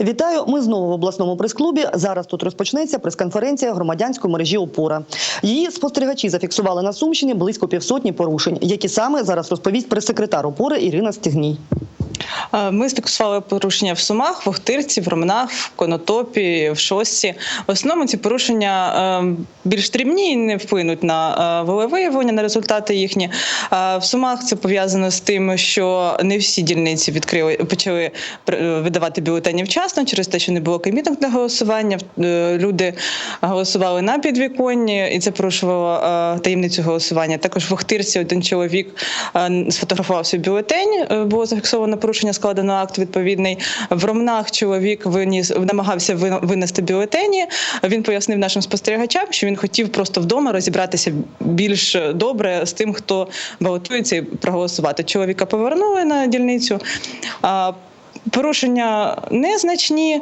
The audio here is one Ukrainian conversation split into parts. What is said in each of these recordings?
Вітаю. Ми знову в обласному прес-клубі. Зараз тут розпочнеться прес-конференція громадянської мережі Опора. Її спостерігачі зафіксували на Сумщині близько півсотні порушень, які саме зараз розповість прес-секретар опори Ірина Стігній. Е, Ми зафіксували порушення в Сумах, в Охтирці, в Романах, в Конотопі, в Шості. В основному ці порушення е, більш дрібні і не вплинуть на е, волевиявлення, на результати їхні. В Сумах це пов'язано з тим, що не всі дільниці відкрили, почали видавати бюлетені вчасно через те, що не було коміток для голосування. Люди голосували на підвіконні, і це порушувало таємницю голосування. Також в Охтирці один чоловік сфотографував свій бюлетень. Було зафіксовано порушення складено акт відповідний. В Ромнах чоловік виніс намагався винести бюлетені. Він пояснив нашим спостерігачам, що він хотів просто вдома розібратися більш добре з тим, хто балотується і проголосувати. Чоловіка повернули на дільницю. Порушення незначні.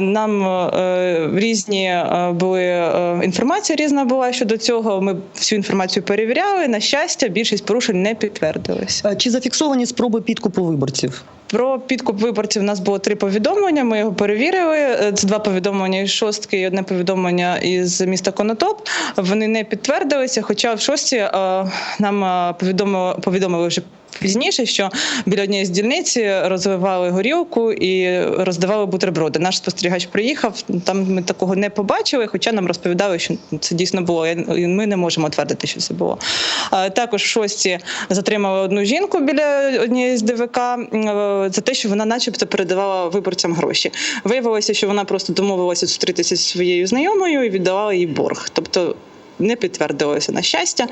Нам е, різні е, були е, інформація різна була щодо цього. Ми всю інформацію перевіряли. На щастя, більшість порушень не підтвердились. Е, Чи зафіксовані спроби підкупу виборців? Про підкуп виборців у нас було три повідомлення. Ми його перевірили. Е, Це два повідомлення із шостки і одне повідомлення із міста Конотоп. Вони не підтвердилися. Хоча в шості е, нам е, повідомили, повідомили вже. Пізніше, що біля однієї з дільниці розливали горілку і роздавали бутерброди. Наш спостерігач приїхав. Там ми такого не побачили, хоча нам розповідали, що це дійсно було. Ми не можемо твердити, що це було. Також в шості затримали одну жінку біля однієї з ДВК за те, що вона, начебто, передавала виборцям гроші. Виявилося, що вона просто домовилася зустрітися зі своєю знайомою і віддавала їй борг. Тобто не підтвердилося на щастя.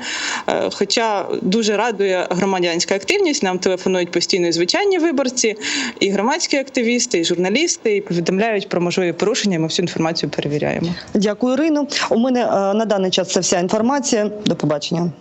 Е, Хоча дуже радує громадянська активність. Нам телефонують постійно і звичайні виборці, і громадські активісти, і журналісти, і повідомляють про можливі порушення. Ми всю інформацію перевіряємо. Дякую, Ірино. У мене е, на даний час це вся інформація. До побачення.